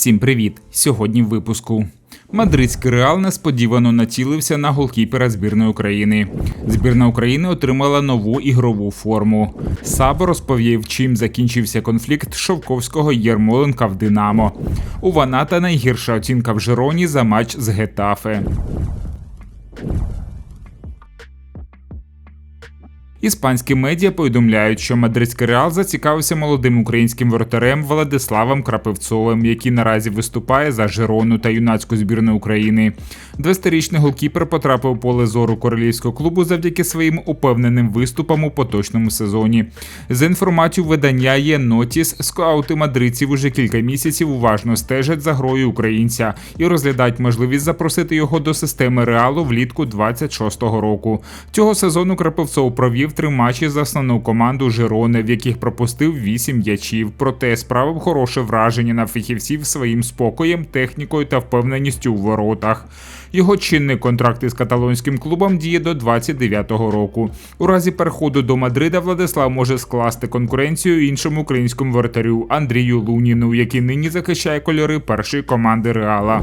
Всім привіт! Сьогодні в випуску. Мадридський реал несподівано націлився на голкіпера збірної України. Збірна України отримала нову ігрову форму. Сабо розповів, чим закінчився конфлікт Шовковського Єрмоленка в Динамо. У Ваната найгірша оцінка в Жероні за матч з Гетафе. Іспанські медіа повідомляють, що мадридський реал зацікавився молодим українським воротарем Владиславом Крапивцовим, який наразі виступає за Жирону та юнацьку збірну України. 20-річний голкіпер потрапив у поле зору королівського клубу завдяки своїм упевненим виступам у поточному сезоні. За інформацією видання є Нотіс, скаути мадридців уже кілька місяців уважно стежать за грою українця і розглядають можливість запросити його до системи реалу влітку 26-го року. Цього сезону Крапивцов провів провів три матчі за основну команду Жирони, в яких пропустив вісім м'ячів. Проте справив хороше враження на фахівців своїм спокоєм, технікою та впевненістю у воротах. Його чинний контракт із каталонським клубом діє до 29-го року. У разі переходу до Мадрида Владислав може скласти конкуренцію іншому українському вратарю Андрію Луніну, який нині захищає кольори першої команди Реала.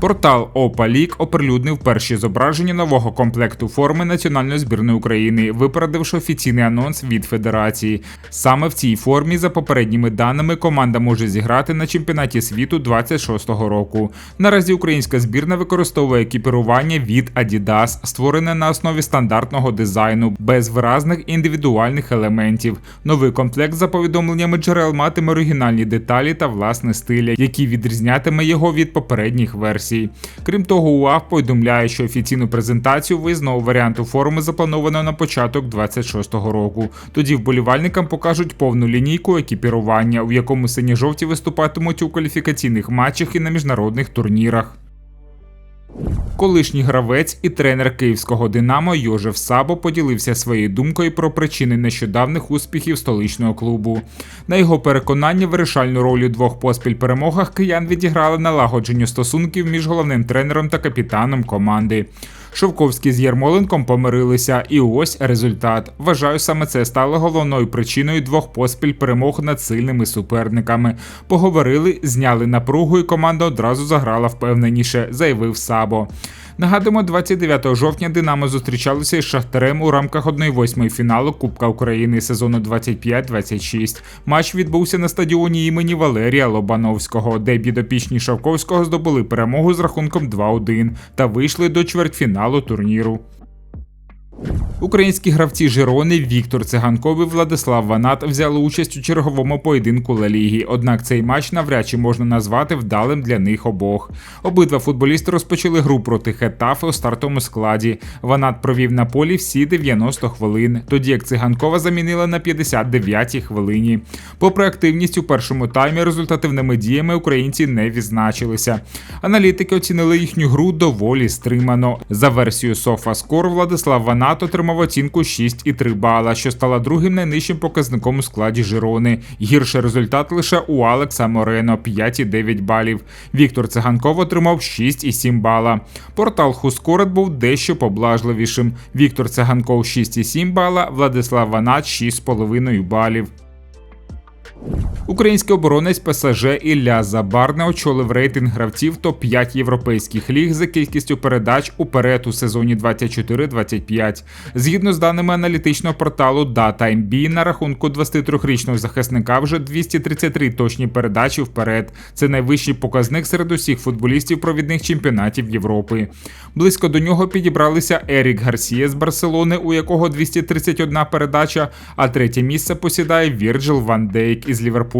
Портал Опа Лік оприлюднив перші зображення нового комплекту форми національної збірної України, випередивши офіційний анонс від федерації. Саме в цій формі, за попередніми даними, команда може зіграти на чемпіонаті світу 26-го року. Наразі українська збірна використовує екіпірування від Adidas, створене на основі стандартного дизайну, без виразних індивідуальних елементів. Новий комплект, за повідомленнями джерел, матиме оригінальні деталі та власне стиля, які відрізнятиме його від попередніх версій версії. Крім того, УАВ повідомляє, що офіційну презентацію визнав варіанту форуму заплановано на початок 26-го року. Тоді вболівальникам покажуть повну лінійку екіпірування, у якому сині-жовті виступатимуть у кваліфікаційних матчах і на міжнародних турнірах. Колишній гравець і тренер київського Динамо Йожев Сабо поділився своєю думкою про причини нещодавних успіхів столичного клубу. На його переконання, вирішальну роль у двох поспіль перемогах киян відіграли налагодженню стосунків між головним тренером та капітаном команди. Шовковський з Ярмоленком помирилися, і ось результат. Вважаю, саме це стало головною причиною двох поспіль перемог над сильними суперниками. Поговорили, зняли напругу, і команда одразу заграла впевненіше, заявив Сабо. Нагадуємо, 29 жовтня Динамо зустрічалося із Шахтарем у рамках 1-8 фіналу Кубка України сезону 25-26. Матч відбувся на стадіоні імені Валерія Лобановського, де бідопічні Шавковського здобули перемогу з рахунком 2-1 та вийшли до чвертьфіналу турніру. Українські гравці Жирони Віктор Циганков і Владислав Ванат взяли участь у черговому поєдинку Ла Ліги, Однак цей матч навряд чи можна назвати вдалим для них обох. Обидва футболісти розпочали гру проти Хетафи у стартовому складі. Ванат провів на полі всі 90 хвилин, тоді як циганкова замінила на 59-й хвилині. Попри активність у першому таймі, результативними діями українці не відзначилися. Аналітики оцінили їхню гру доволі стримано. За версією SofaScore Владислав Ванат отримав отримав оцінку 6,3 бала, що стала другим найнижчим показником у складі Жирони. Гірший результат лише у Алекса Морено 5,9 балів. Віктор Циганков отримав 6,7 бала. Портал Хускорет був дещо поблажливішим. Віктор Циганков 6,7 бала, Владислав Ванат 6,5 балів. Український оборонець ПСЖ Ілля Забарне очолив рейтинг гравців топ-5 європейських ліг за кількістю передач уперед у сезоні 24-25. Згідно з даними аналітичного порталу DataMB, на рахунку 23-річного захисника вже 233 точні передачі вперед. Це найвищий показник серед усіх футболістів провідних чемпіонатів Європи. Близько до нього підібралися Ерік Гарсія з Барселони, у якого 231 передача, а третє місце посідає Вірджил Ван Дейк із Ліверпуля